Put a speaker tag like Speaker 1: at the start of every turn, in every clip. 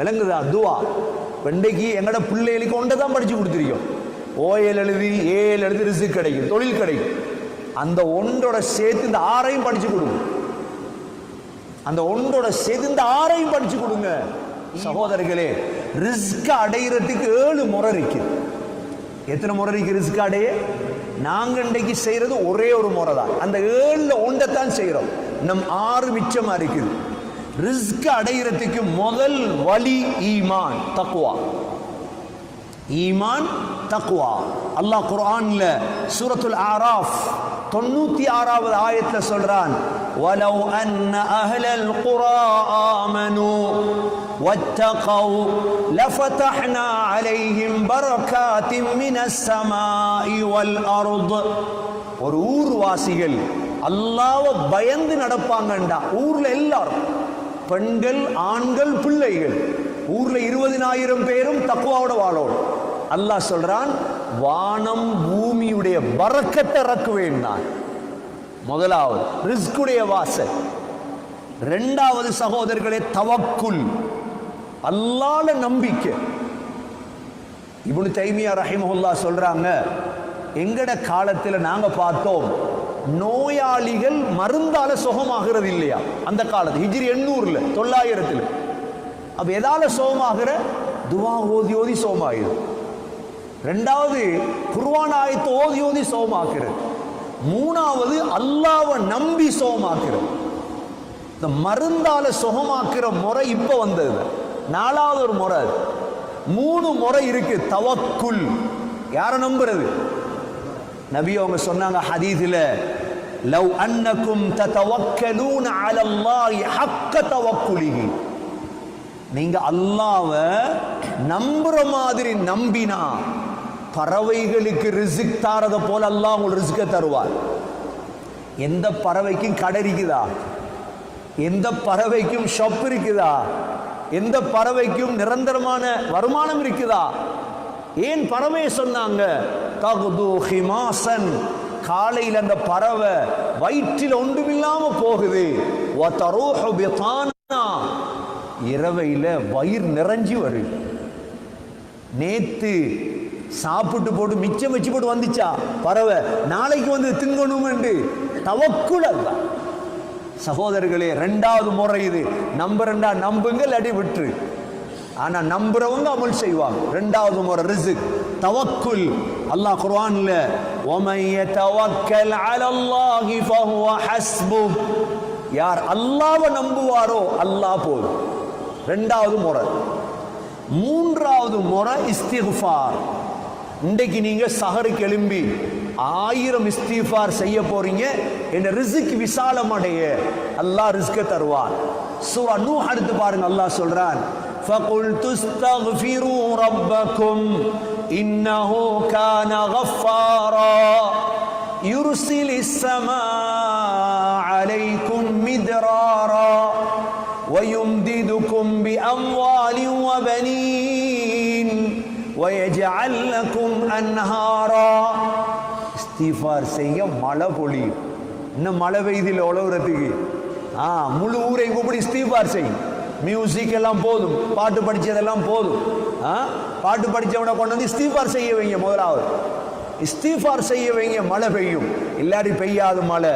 Speaker 1: விளங்குதா? துவா. வெண்டைக்கு எங்கட பிள்ளைகளுக்கு ஒன்றை தான் படிச்சு கொடுத்துருக்கோம். ஓஎல் எழுதி ஏஎல் எழுதி ரிசு கிடைக்கும் தொழில் கிடைக்கும். அந்த ஒன்றோட சேர்த்து இந்த ஆறையும் படிச்சு கொடுங்க. அந்த ஒன்றோட சேர்த்து இந்த ஆறையும் படிச்சு கொடுங்க. சகோதரர்களே ரிஸ்க் அடையிறதுக்கு ஏழு முறை இருக்கு. எத்தனை முறை இருக்கு ரிஸ்க் அடைய? நாங்க இன்றைக்கு செய்யறது ஒரே ஒரு முறை தான் அந்த ஏழுல ஒன்றை தான் செய்யறோம். நம் ஆறு மிச்சமா இருக்குது. ரிஸ்க் அடையிறதுக்கு முதல் வழி ஈமான் தக்குவா ஈமான் தக்வா அல்லாஹ் குர்ஆன்ல சூரத்துல் ஆராஃப் தொண்ணூத்தி ஆறாவது ஆயத்துல சொல்றான் ولو أن أهل القرى آمنوا واتقوا لفتحنا عليهم بركات من السماء والأرض ஒரு ஊர்வாசிகள் அல்லாஹ்வை பயந்து நடப்பாங்கண்டா ஊர்ல எல்லாரும் பெண்கள் ஆண்கள் பிள்ளைகள். ஊர்ல இருபதினாயிரம் பேரும் தக்குவாவோட வாழோம் அல்லாஹ் சொல்றான் வானம் பூமியுடைய வரக்கத்தை இறக்குவேன் நான். முதலாவது ரிஸ்குடைய வாசல். ரெண்டாவது சகோதரர்களே தவக்குல். அல்லால நம்பிக்கை. இவனு தைமியா ரஹிமஹுல்லா சொல்றாங்க எங்கட காலத்தில் நாங்க பார்த்தோம் நோயாளிகள் மருந்தால சுகமாகிறது இல்லையா அந்த காலத்து ஹிஜ்ரி எண்ணூறுல தொள்ளாயிரத்தில். அப்ப எதால சோமாகிற துவா ஓதி ஓதி சோமாயுது ரெண்டாவது குர்வான் ஆயத்தை ஓதி ஓதி சோமாக்குறது மூணாவது அல்லாவை நம்பி சோமாக்குறது இந்த மருந்தால சுகமாக்குற முறை இப்ப வந்தது. நாலாவது ஒரு முறை மூணு முறை இருக்கு தவக்குள் யாரை நம்புறது? நபி அவங்க சொன்னாங்க ஹதீஸ்ல லவ் அன்னக்கும் தத்தவக்கலூன் அலல்லாஹி ஹக்க தவக்குலிஹி. நீங்க அல்லாவை நம்புற மாதிரி நம்பினா பறவைகளுக்கு ரிசிக் தாரத போல அல்லாஹ் உங்களுக்கு ரிசிக்க தருவார். எந்த பறவைக்கும் கடை இருக்குதா? எந்த பறவைக்கும் ஷப் இருக்குதா? எந்த பறவைக்கும் நிரந்தரமான வருமானம் இருக்குதா? ஏன் பறவையை சொன்னாங்க தகுது ஹிமாசன். காலையில் அந்த பறவை வயிற்றில் ஒன்றுமில்லாம போகுது. வதரூஹு இரவையில வயிறு நிறைஞ்சு வருது. நேத்து சாப்பிட்டு போட்டு மிச்சம் வச்சு போட்டு வந்துச்சா பறவை. நாளைக்கு வந்து திங்கணும் என்று தவக்குள் அல்ல. சகோதரர்களே ரெண்டாவது முறை இது. நம்புறண்டா நம்புங்க இல்லாட்டி விட்டுரு. ஆனா நம்புறவங்க அமல் செய்வாங்க. ரெண்டாவது முறை ரிசுக் தவக்குல். அல்லாஹ் குர்ஆன்ல ஒமைய தவக்கல் அலல்லாஹி ஃபஹுவ ஹஸ்பு. யார் அல்லாஹ்வை நம்புவாரோ அல்லாஹ் போதும். ரெண்டாவது முறை. மூன்றாவது முறை இஸ்திஃபார். இன்றைக்கு நீங்க சஹருக்கு எழும்பி ஆயிரம் இஸ்திஃபார் செய்ய போறீங்க. என் ரிசுக் விசாலமடைய. அல்லாஹ் ரிஸ்க தருவார். சூரா நூ அடுத்து பாருங்க அல்லாஹ் சொல்றான் فَقُلْتُ اسْتَغْفِرُوا رَبَّكُمْ إِنَّهُ كَانَ غَفَّارًا يُرْسِلِ السَّمَاءَ عَلَيْكُمْ مِدْرَارًا ويمددكم بأموال وبنين ويجعل لكم أنهارا இஸ்திஃபார் செய்ய மழை பொழியும் இன்னும் மழை பெய்தில் உழவுறதுக்கு ஆ முழு ஊரை கூப்பிடி இஸ்திஃபார் செய்யும் மியூசிக் எல்லாம் போதும். பாட்டு படித்ததெல்லாம் போதும். ஆ? பாட்டு படித்தவனை கொண்டு வந்து இஸ்தீஃபார் செய்ய வைங்க முதலாவது. இஸ்தீஃபார் செய்ய வைங்க மழை பெய்யும். இல்லாட்டி பெய்யாது மழை.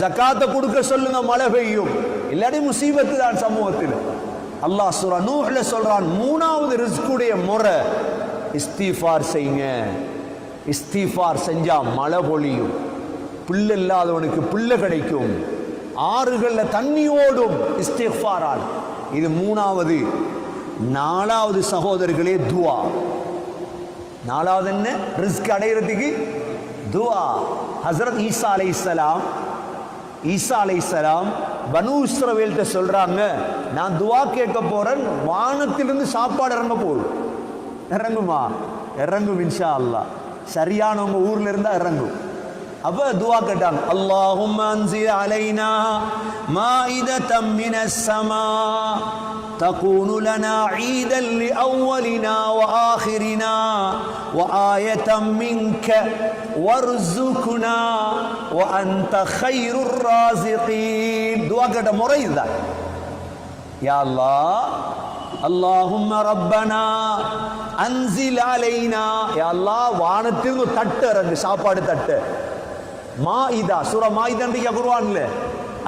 Speaker 1: ஜக்காத்தை கொடுக்க சொல்லுங்க மழை பெய்யும். இல்லாட்டி முசீபத்து தான் சமூகத்தில். அல்லாஹ் சூரா நூஹ்ல சொல்றான் மூணாவது ரிஸ்குடைய முறை இஸ்தீஃபார் செய்யுங்க. இஸ்தீஃபார் செஞ்சா மழை பொழியும். பிள்ளை இல்லாதவனுக்கு பிள்ளை கிடைக்கும். ஆறுகளில் தண்ணி ஓடும் இஸ்திஃபாரால். இது மூணாவது. நாலாவது சகோதரர்களே துவா. நாலாவது என்ன? ரிஸ்க் அடைகிறதுக்கு துவா. ஹசரத் ஈசா அலைஹிஸ்ஸலாம் ஈசா அலைஹிஸ்ஸலாம் பனு இஸ்ரவேல்கிட்ட சொல்கிறாங்க நான் துவா கேட்க போகிறேன் வானத்திலிருந்து சாப்பாடு இறங்க போகுது. இறங்குமா? இறங்கும் இன்ஷா அல்லாஹ். சரியானவங்க ஊரில் இருந்தால் இறங்கும். அப்ப துவா கேட்டாங்க அல்லாஹும் அன்சில் அலைனா மாஇதத்தம் மினஸ் ஸமா تكون لنا عيدا لأولنا وآخرنا وآية منك وارزقنا وأنت خير الرازقين دعاء كده مريضة يا الله அல்லாஹும்ம ரப்பனா அன்சில் அலைனா யா அல்லாஹ் வானத்திலிருந்து ஒரு தட்டு இறங்கு சாப்பாடு தட்டு மாயிதா சூரா மாயிதான் குருவான்ல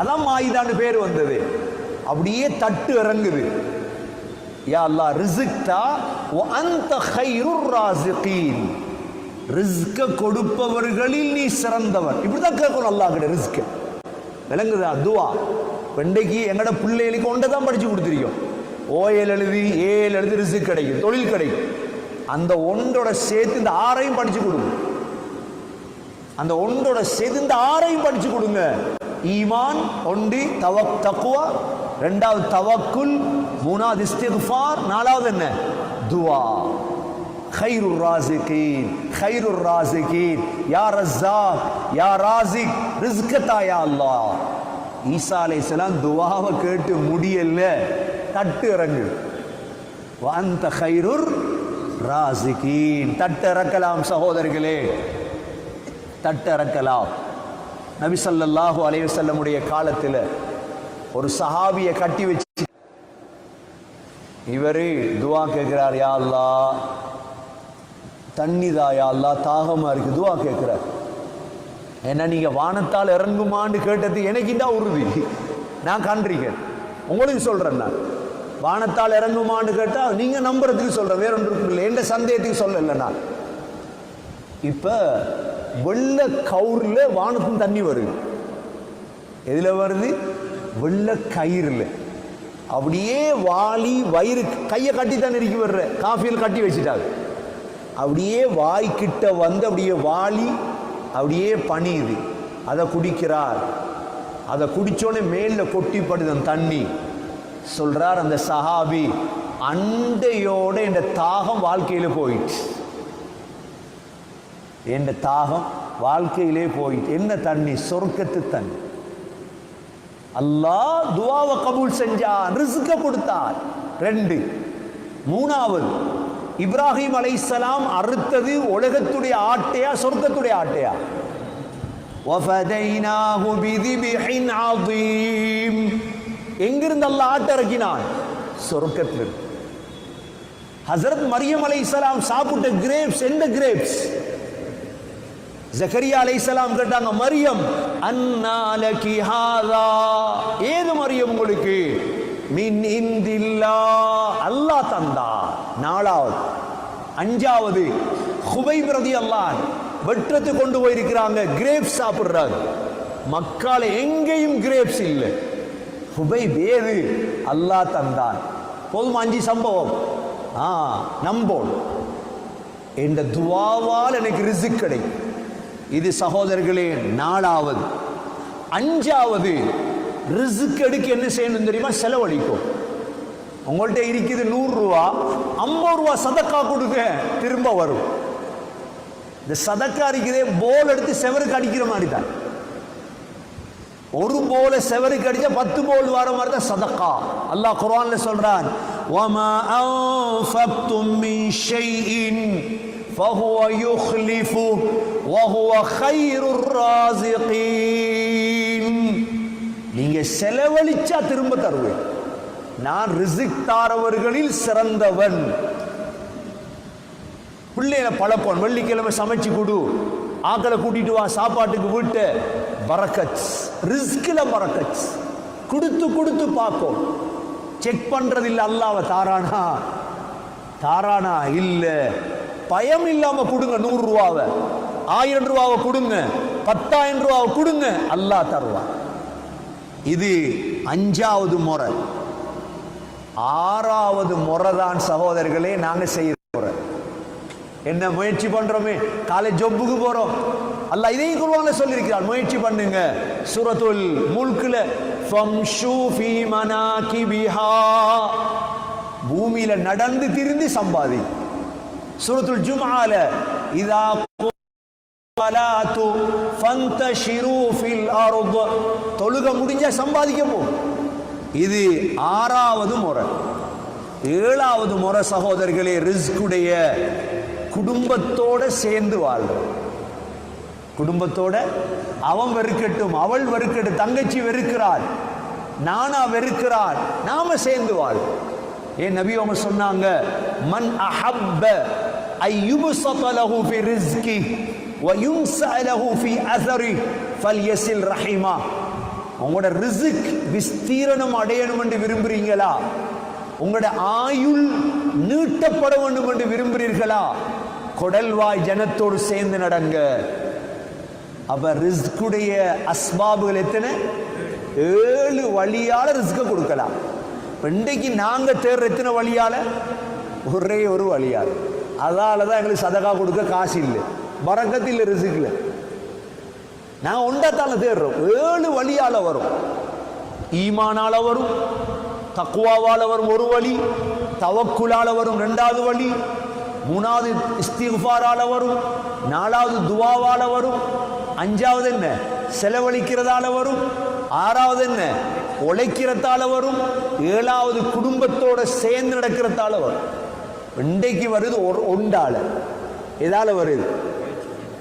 Speaker 1: அதான் மாயிதான்னு பேர் வந்தது. அப்படியே தட்டு இறங்குது. யா அல்லாஹ் ரிஸ்க்தா வ அன்த கைருர் ராசிகீன். ரிஸ்க கொடுப்பவர்களில் நீ சிறந்தவர் இப்படிதான் கேட்கணும் அல்லாஹ் கிட்ட ரிஸ்க் விளங்குதா? துவா. வெண்டைக்கு எங்கட பிள்ளைகளுக்கு ஒன்றை தான் படிச்சு கொடுத்துருக்கோம். ஓஎல் எழுதி ஏஎல் எழுதி ரிஸ்க் கிடைக்கும் தொழில் கிடைக்கும். அந்த ஒன்றோட சேர்த்து இந்த ஆறையும் படிச்சு கொடுங்க. அந்த ஒன்றோட சேர்த்து இந்த ஆறையும் படிச்சு கொடுங்க ஈமான் ஒண்டி தவக் தக்குவா ரெண்டாவது தவக்குல் மூணாவது இஸ்திஃபார் நாலாவது என்ன துவா خير الرازقين خير الرازقين يا رزاق يا رازق ரிஸ்கத்தா யா அல்லாஹ் ஈசா அலைஹிஸ்ஸலாம் துவாவை கேட்டு முடியல தட்டு இறங்கு வந்த ஹைருர் ராசிகீன் தட்டு இறக்கலாம் சகோதரர்களே தட்டறக்கலாம். நபிசல்லாஹு நபி ஸல்லல்லாஹு காலத்தில் ஒரு சஹாபியை கட்டி வச்சு இவரு துவா கேட்கிறார் யா அல்லா தண்ணி தாயா அல்லா தாகமா இருக்கு துவா கேட்கிறார். என்ன நீங்க வானத்தால் இறங்குமான்னு கேட்டது எனக்கு தான் உறுதி. நான் கண்டிருக்கேன். உங்களுக்கு சொல்றேன் நான். வானத்தால் இறங்குமான்னு கேட்டா நீங்க நம்புறதுக்கு சொல்றேன் வேற ஒன்று இல்லை. எந்த சந்தேகத்துக்கு சொல்லலை நான். இப்ப வெள்ள கவுரில் வானத்தும் தண்ணி வருது. எதில் வருது? வெள்ள கயிறுல. அப்படியே வாலி வயிறு கையை கட்டி தான் இருக்கு வர்ற காஃபியில் கட்டி வச்சுட்டாங்க. அப்படியே வாய்க்கிட்ட வந்து அப்படியே வாலி அப்படியே பணியுது. அதை குடிக்கிறார். அதை குடிச்சோடனே மேல கொட்டிப்படுது அந்த தண்ணி. சொல்கிறார் அந்த சஹாபி அண்டையோட இந்த தாகம் வாழ்க்கையில் போயிடுச்சு. என்ற தாகம் வாழ்க்கையிலே போயிட்டு என்ன தண்ணி? சொர்க்கத்து தண்ணி. அல்லாஹ் துவாவை கபூல் செஞ்சான் ரிசுக்க கொடுத்தான். ரெண்டு. மூணாவது இப்ராஹிம் அலைசலாம் அறுத்தது உலகத்துடைய ஆட்டையா சொர்க்கத்துடைய ஆட்டையா? எங்கிருந்து அல்ல ஆட்டை இறக்கினான்? சொர்க்கத்திலிருந்து. ஹசரத் மரியம் அலைசலாம் சாப்பிட்ட கிரேப்ஸ் எந்த கிரேப்ஸ் ஜக்கரியா அலைஹிஸ்ஸலாம் கேட்டாங்க மரியம் அன்னாலகி ஹாதா. ஏது மரியம் உங்களுக்கு? மின் இந்தில்லா. அல்லாஹ் தந்தா நாலாவது அஞ்சாவது ஹுபை பிரதி அல்லா வெற்றத்து கொண்டு போயிருக்கிறாங்க கிரேப்ஸ் சாப்பிடுறாங்க மக்கால எங்கேயும் கிரேப்ஸ் இல்லை. ஹுபை வேறு அல்லாஹ் தந்தான். போதும் அஞ்சு சம்பவம்? ஆ நம்போன் என்ற துவாவால் எனக்கு ரிசிக் கிடைக்கும். இது சகோதரர்களே நாலாவது அஞ்சாவது ரிஸ்க் எடுக்க என்ன செய்யணும் தெரியுமா செலவழிக்கும் உங்கள்கிட்ட இருக்குது நூறு ரூபா ஐம்பது ரூபா சதக்கா கொடுங்க திரும்ப வரும் இந்த சதக்கா இருக்குதே போல் எடுத்து செவருக்கு அடிக்கிற மாதிரி தான் ஒரு போல செவருக்கு அடிச்சா பத்து போல் வர மாதிரி தான் சதக்கா அல்லாஹ் குர்ஆன்ல சொல்றான் وَمَا أَنفَقْتُم مِّن شَيْءٍ فَهُوَ يُخْلِفُهُ وَهُوَ خَيْرُ الرَّازِقِينَ நீங்க செலவழிச்சா திரும்ப தருவேன். நான் ரிசிக் தாரவர்களில் சிறந்தவன். பிள்ளைகளை பழக்கம் வெள்ளிக்கிழமை சமைச்சு கொடு. ஆக்களை கூட்டிட்டு வா சாப்பாட்டுக்கு வீட்டு. வரக்கச் ரிஸ்கில் பரக்கத் கொடுத்து கொடுத்து பார்க்கும் செக் பண்றது இல்லை அல்லாஹ்வை தாரானா? தாரானா இல்லை. பயம் இல்லாமல் கொடுங்க நூறுரூவாவை ஆயிரம் ரூபாவை கொடுங்க பத்தாயிரம் ரூபாவை கொடுங்க அல்லா தருவான் இது அஞ்சாவது முறை. ஆறாவது முறை தான் சகோதரர்களே நாங்க செய்யற முறை. என்ன முயற்சி பண்றோமே? காலை ஜொப்புக்கு போறோம். அல்ல இதையும் குருவான சொல்லியிருக்கிறார் முயற்சி பண்ணுங்க. சுரத்துல் முல்குல பூமியில நடந்து திரிந்து சம்பாதி. சுரத்துல் ஜும்ஆல இதா தொழுக முடிஞ்சா சம்பாதிக்க போ இது ஆறாவது முறை. ஏழாவது முறை சகோதரர்களே ரிஸ்குடைய குடும்பத்தோட சேர்ந்து வாழ்றோம் குடும்பத்தோட அவன் வெறுக்கட்டும் அவள் வெறுக்கட்டும் தங்கச்சி வெறுக்கிறாள் நானா வெறுக்கிறாள் நாம சேர்ந்து வாழ் ஏன் நபி அவங்க சொன்னாங்க மன் அஹப்ப ஐயுபு லஹு ஃபி ரிஸ்கி வ யுன்ஸஅ ஃபி உங்களோட ரிசுக் விஸ்தீரணம் அடையணும் என்று விரும்புறீங்களா? உங்களோட ஆயுள் நீட்டப்பட வேண்டும் என்று விரும்புகிறீர்களா கொடல்வாய் ஜனத்தோடு சேர்ந்து நடங்க. அப்ப ரிஸ்குடைய அஸ்பாபுகள் எத்தனை? ஏழு வழியால ரிஸ்க கொடுக்கலாம். இன்றைக்கு நாங்க தேர்ற எத்தனை வழியால? ஒரே ஒரு வழியால். அதால தான் எங்களுக்கு சதகா கொடுக்க காசு இல்லை. பறக்கத்து இல்லை நான் ஒன்றத்தால தேடுறோம் ஏழு வழியால வரும். ஈமானால வரும். தக்குவாவால வரும் ஒரு வழி. தவக்குலால வரும் ரெண்டாவது வழி. மூணாவது இஸ்திஃபாரால வரும். நாலாவது துவாவால வரும். அஞ்சாவது என்ன? செலவழிக்கிறதால வரும். ஆறாவது என்ன? உழைக்கிறதால வரும். ஏழாவது குடும்பத்தோட சேர்ந்து நடக்கிறதால வரும். இன்றைக்கு வருது ஒரு ஒண்டால வருது?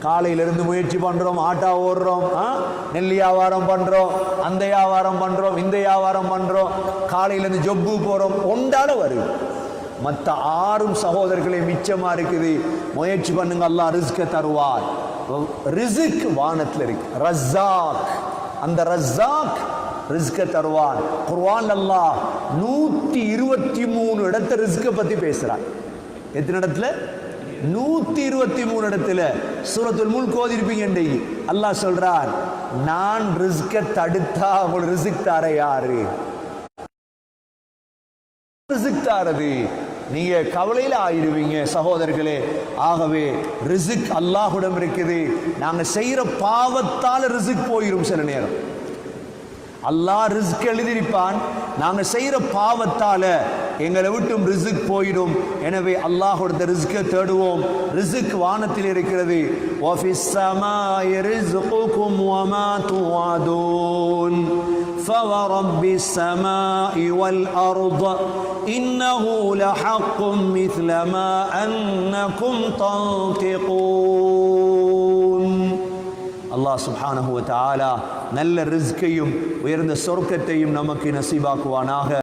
Speaker 1: காலையிலிருந்து முயற்சி பண்றோம் ஆட்டா ஓடுறோம் ஆ? நெல் வியாபாரம் பண்றோம் அந்த வியாபாரம் பண்றோம் இந்த வியாபாரம் பண்றோம் காலையிலிருந்து ஜொப்பு போறோம் ஒண்டால வருது மற்ற ஆறும் சகோதரர்களே மிச்சமா இருக்குது. முயற்சி பண்ணுங்க அல்லாஹ் ரிஸ்க தருவார். ரிஸ்க் வானத்தில் இருக்கு. ரஸாக் அந்த ரஸாக் ரிஸ்க தருவான் குர்வான் அல்லாஹ் நூத்தி இருபத்தி மூணு இடத்த ரிஸ்க பத்தி பேசுறான் எத்தனை இடத்துல? நூத்தி இருபத்தி மூணு இடத்துல சூரத்துல் முல் கோதிருப்பீங்க இன்றைக்கு அல்லாஹ் சொல்றார் நான் ரிஸ்க தடுத்தா உங்களுக்கு ரிசிக் தார யாரு? ரிசிக் தாரது நீங்க கவலையில ஆயிடுவீங்க சகோதரர்களே. ஆகவே ரிசிக் அல்லாஹுடம் இருக்குது. நாங்க செய்யற பாவத்தால ரிசிக் போயிரும் சில நேரம். அல்லாஹ் ரிஸ்க் எழுதியிருப்பான் நாங்க செய்யற பாவத்தால எங்களை விட்டும் ரிஸ்க் போயிடும் எனவே அல்லாஹ்வோட ரிஸ்கை தேடுவோம் ரிஸ்க் வானத்தில் இருக்கிறது وَفِي السَّمَاءِ رِزْقُكُمْ وَمَا تُوعَدُونَ فَوَرَبِّ السَّمَاءِ وَالْأَرْضِ إِنَّهُ لَحَقٌّ مِثْلَ مَا أَنَّكُمْ تَنطِقُونَ الله سبحانه وتعالى نل الرزقيم ويرند سركتيم نمكي نصيباكوانا